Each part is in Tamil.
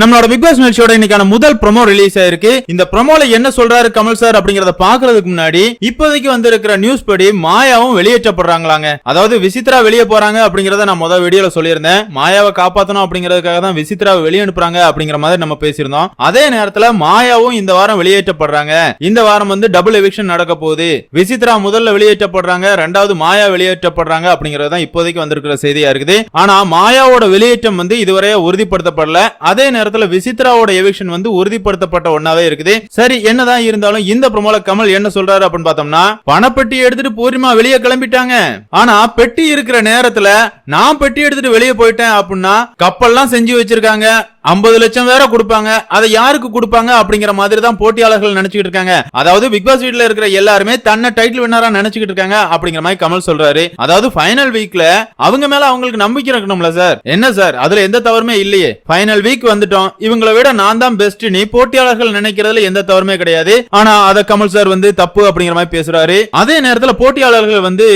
நம்மளோட பிக் பாஸ் நிகழ்ச்சியோட இன்னைக்கான முதல் ப்ரோமோ ரிலீஸ் ஆயிருக்கு இந்த ப்ரோமோல என்ன சொல்றாரு கமல் சார் அப்படிங்கறத பாக்குறதுக்கு முன்னாடி இப்போதைக்கு வந்திருக்கிற நியூஸ் படி மாயாவும் வெளியேற்றப்படுறாங்களாங்க. அதாவது விசித்ரா வெளியே போறாங்க அப்படிங்கறத நான் முதல் வீடியோல சொல்லியிருந்தேன். மாயாவை காப்பாத்தணும் அப்படிங்கறதுக்காக தான் விசித்ரா வெளியே அனுப்புறாங்க அப்படிங்கிற மாதிரி நம்ம பேசியிருந்தோம். அதே நேரத்துல மாயாவும் இந்த வாரம் வெளியேற்றப்படுறாங்க. இந்த வாரம் வந்து டபுள் எவிக்ஷன் நடக்க போகுது. விசித்ரா முதல்ல வெளியேற்றப்படுறாங்க ரெண்டாவது மாயா வெளியேற்றப்படுறாங்க அப்படிங்கறது தான் இப்போதைக்கு வந்திருக்கிற செய்தியா இருக்குது. ஆனா மாயாவோட வெளியேற்றம் வந்து இதுவரை உறுதிப்படுத்தப்படல. அதே நேரத்துல விசித்ராவோட எவிக்ஷன் வந்து உறுதிப்படுத்தப்பட்ட ஒன்னாவே இருக்குது. சரி என்னதான் இருந்தாலும் இந்த ப்ரோமோல கமல் என்ன சொல்றாரு அப்படின்னு பார்த்தோம்னா பணப்பெட்டி எடுத்துட்டு பூர்ணிமா வெளியே கிளம்பிட்டாங்க. ஆனா பெட்டி இருக்கிற நேரத்துல நான் பெட்டி எடுத்துட்டு வெளியே போயிட்டேன் அப்படின்னா கப்பல்லாம் செஞ்சு வச்சிருக்காங்க. ஐம்பது லட்சம் வேற கொடுப்பாங்க. அதை யாருக்கு கொடுப்பாங்க அப்படிங்கிற மாதிரி தான் போட்டியாளர்கள் நினைச்சுக்கிட்டு இருக்காங்க. அதாவது பிக் பாஸ் வீட்ல இருக்கிற எல்லாருமே தன்னை டைட்டில் வின்னரா நினைச்சுக்கிட்டு இருக்காங்க அப்படிங்கிற மாதிரி கமல் சொல்றாரு. அதாவது ஃபைனல் வீக்ல அவங்க மேல அவங்களுக்கு நம்பிக்கை இருக்கணும்ல சார் என்ன சார் அதுல எந்த தவறுமே இல்லையே. ஃபைனல் வீக் வந்துட்டோம். இவங்களை விட நான் தான் பெஸ்ட் நீ போட்டியாளர்கள் நினைக்கிறதுல எந்த தவறுமே கிடையாது. ஆனா அத கமல் சார் வந்து தப்பு அப்படிங்கிற மாதிரி பேசுறாரு. அதே நேரத்துல போட்டியாளர்கள் வந்து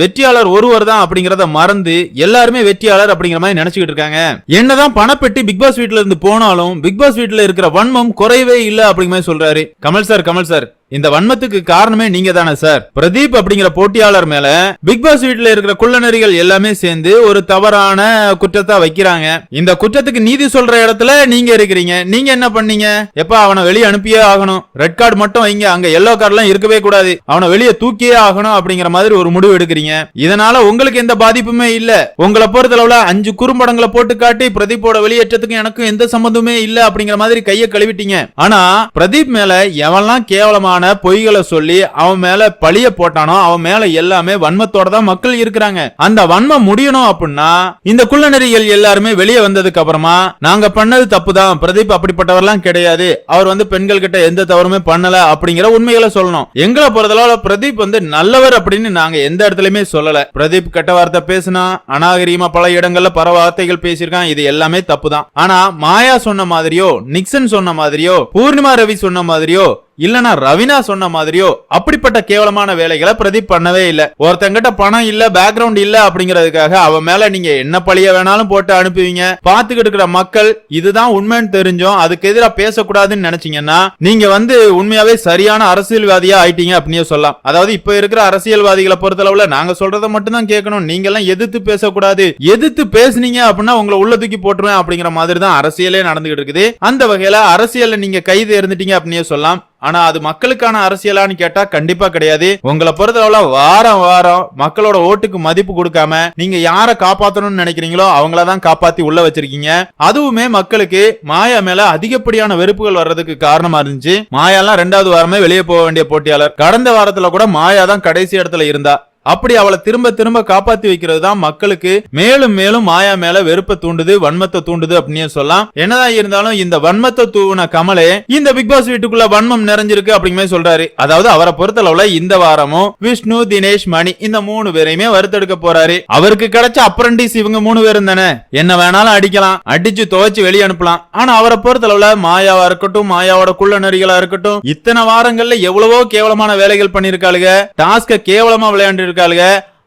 வெற்றியாளர் ஒருவர் தான் அப்படிங்கறத மறந்து எல்லாருமே வெற்றியாளர் அப்படிங்கிற மாதிரி நினைச்சுக்கிட்டு இருக்காங்க. என்னதான் பணப்பெட்டி பிக் பாஸ் வீட்ல இருந்து போனாலும் பிக் பாஸ் வீட்ல இருக்கிற வன்மம் குறையவே இல்ல அப்படிங்கிற மாதிரி சொல்றாரு. Kamal sir Kamal sir. இந்த வன்மத்துக்கு காரணமே நீங்க தானே சார் பிரதீப் அப்படிங்கிற போட்டியாளர் மேல பிக் பாஸ் வீட்டுல இருக்கிற குள்ளநரிகள் எல்லாமே சேர்ந்து ஒரு தவறான குற்றத்தை வைக்கிறாங்க. இந்த குற்றத்துக்கு நீதி சொல்ற இடத்துல நீங்க இருக்கிறீங்க. நீங்க என்ன பண்ணீங்க? எப்ப அவனை வெளியே அனுப்பியே ஆகணும். ரெட் கார்டு மட்டும் வைங்க. அங்க எல்லோ கார்டுலாம் இருக்கவே கூடாது. அவனை வெளியே தூக்கியே ஆகணும் அப்படிங்கிற மாதிரி ஒரு முடிவு எடுக்கிறீங்க. இதனால உங்களுக்கு எந்த பாதிப்புமே இல்ல. உங்களை பொறுத்தளவுல அஞ்சு குறும்படங்களை போட்டு காட்டி பிரதீப்போட வெளியேற்றத்துக்கு எனக்கும் எந்த சம்பந்தமே இல்ல அப்படிங்கிற மாதிரி கையை கழுவிட்டீங்க. ஆனா பிரதீப் மேல எவன்லாம் கேவலமான பொய்களை சொல்லி அவன் மேல பழிய போட்டானோ அவன் மேல எல்லாமே வன்மத்தோட தான் மக்கள் இருக்கிறாங்க. அந்த வன்மம் முடியணும் அப்படின்னா இந்த குள்ளநெறிகள் எல்லாருமே வெளியே வந்ததுக்கு அப்புறமா நாங்க பண்ணது தப்பு தான் பிரதீப் அப்படிப்பட்டவர்லாம் கிடையாது அவர் வந்து பெண்கள் கிட்ட எந்த தவறுமே பண்ணல அப்படிங்கிற உண்மைகளை சொல்லணும். எங்களை பொறுத்தளவுல பிரதீப் வந்து நல்லவர் அப்படின்னு நாங்க எந்த இடத்துலயுமே சொல்லல. பிரதீப் கெட்ட வார்த்தை பேசினா அநாகரீகமா பல இடங்கள்ல பல வார்த்தைகள் பேசியிருக்கான் இது எல்லாமே தப்பு தான் ஆனா மாயா சொன்ன மாதிரியோ நிக்சன் சொன்ன மாதிரியோ பூர்ணிமா ரவி சொன்ன மாதிரியோ இல்லனா ரவினா சொன்ன மாதிரியோ அப்படிப்பட்ட கேவலமான வேலைகளை பிரதீப் பண்ணவே இல்லை. ஒருத்தங்கிட்ட பணம் இல்ல பேக்ரவுண்ட் இல்ல அப்படிங்கறதுக்காக அவன் மேல நீங்க என்ன பழிய வேணாலும் போட்டு அனுப்புவீங்க. பாத்துக்கிட்டு இருக்கிற மக்கள் இதுதான் உண்மைன்னு தெரிஞ்சோம் அதுக்கு எதிராக பேசக்கூடாதுன்னு நினைச்சீங்கன்னா நீங்க வந்து உண்மையாவே சரியான அரசியல்வாதியா ஆயிட்டீங்க அப்படின்னு சொல்லலாம். அதாவது இப்ப இருக்கிற அரசியல்வாதிகளை பொறுத்தளவுல நாங்க சொல்றதை மட்டும் தான் கேட்கணும். நீங்க எல்லாம் எதிர்த்து பேசக்கூடாது. எதிர்த்து பேசுனீங்க அப்படின்னா உங்களை உள்ள தூக்கி போட்டுருவேன் அப்படிங்கிற மாதிரி தான் அரசியலே நடந்துகிட்டு இருக்குது. அந்த வகையில அரசியல்ல நீங்க கைது இருந்துட்டீங்க அப்படின்னு சொல்லலாம். ஆனா அது மக்களுக்கான அரசியலான்னு கேட்டா கண்டிப்பா கிடையாது. உங்களை பொறுத்தளவுல வாரம் வாரம் மக்களோட ஓட்டுக்கு மதிப்பு கொடுக்காம நீங்க யார காப்பாத்தணும்னு நினைக்கிறீங்களோ அவங்கள தான் காப்பாத்தி உள்ள வச்சிருக்கீங்க. அதுவுமே மக்களுக்கு மாயா மேல அதிகப்படியான வெறுப்புகள் வர்றதுக்கு காரணமா இருந்துச்சு. மாயாலாம் ரெண்டாவது வாரமே வெளியே போக வேண்டிய போட்டியாளர். கடந்த வாரத்துல கூட மாயா தான் கடைசி இடத்துல இருந்தா. அப்படி அவளை திரும்ப திரும்ப காப்பாத்தி வைக்கிறது தான் மக்களுக்கு மேலும் மேலும் மாயா மேல வெறுப்பை தூண்டுது வன்மத்தை தூண்டுது அப்படின்னு சொல்லலாம். என்னதான் இருந்தாலும் இந்த வன்மத்தை தூவின கமலே இந்த பிக் பாஸ் வீட்டுக்குள்ள வன்மம் நிறைஞ்சிருக்கு அப்படிங்கிற மாதிரி சொல்றாரு. அதாவது அவரை பொறுத்தளவுல இந்த வாரமும் விஷ்ணு தினேஷ் மணி இந்த மூணு பேரையுமே வறுத்தெடுக்க போறாரு. அவருக்கு கிடைச்ச அப்ரண்டிஸ் இவங்க மூணு பேரும் தானே. என்ன வேணாலும் அடிக்கலாம் அடிச்சு துவைச்சு வெளியே அனுப்பலாம். ஆனா அவரை பொறுத்தளவுல மாயாவா இருக்கட்டும் மாயாவோட குள்ள நெறிகளா இருக்கட்டும் இத்தனை வாரங்கள்ல எவ்வளவோ கேவலமான வேலைகள் பண்ணிருக்காளுங்க டாஸ்க கேவலமா விளையாண்டு இருக்காளுங்க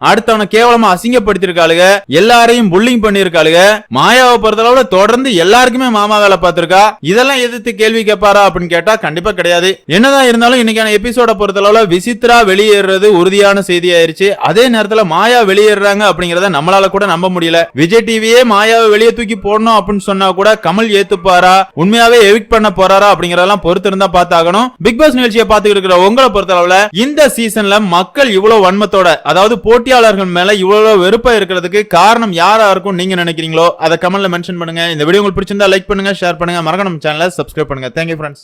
அடுத்தவனை கேவலமா அசிங்கப்படுத்திருக்காளுக எல்லாரையும் புல்லிங் பண்ணிருக்காளுக மாயாவை பொறுத்தளவுல தொடர்ந்து எல்லாருக்குமே மாமா வேலை பார்த்திருக்கா. இதெல்லாம் எதிர்த்து கேள்வி கேட்பாரா அப்படின்னு கேட்டா கண்டிப்பா கிடையாது. என்னதான் இருந்தாலும் இன்னைக்கான எபிசோட பொறுத்தளவுல விசித்ரா வெளியேறது உறுதியான செய்தி ஆயிருச்சு அதே நேரத்துல மாயா வெளியேறாங்க அப்படிங்கறத நம்மளால கூட நம்ப முடியல. விஜய் டிவியே மாயாவை வெளியே தூக்கி போடணும் அப்படின்னு சொன்னா கூட கமல் ஏத்துப்பாரா? உண்மையாவே எவிக் பண்ண போறாரா அப்படிங்கறதெல்லாம் பொறுத்து இருந்தா பார்த்தாகணும். பிக் பாஸ் நிகழ்ச்சியை பார்த்துக்கிட்டு இருக்கிற உங்களை பொறுத்தளவுல இந்த சீசன்ல மக்கள் இவ்வளவு வன்மத்தோட அதாவது போட்டி போட்டியாளர்கள் மேல இவ்வளவு வெறுப்பா இருக்கிறதுக்கு காரணம் யாரா இருக்கும் நீங்க நினைக்கிறீங்களோ அதை கமெண்ட்ல மென்ஷன் பண்ணுங்க. இந்த வீடியோ உங்களுக்கு பிடிச்சிருந்தா லைக் பண்ணுங்க ஷேர் பண்ணுங்க. மறக்காம நம்ம சேனலை சப்ஸ்கிரைப் பண்ணுங்க. Thank you friends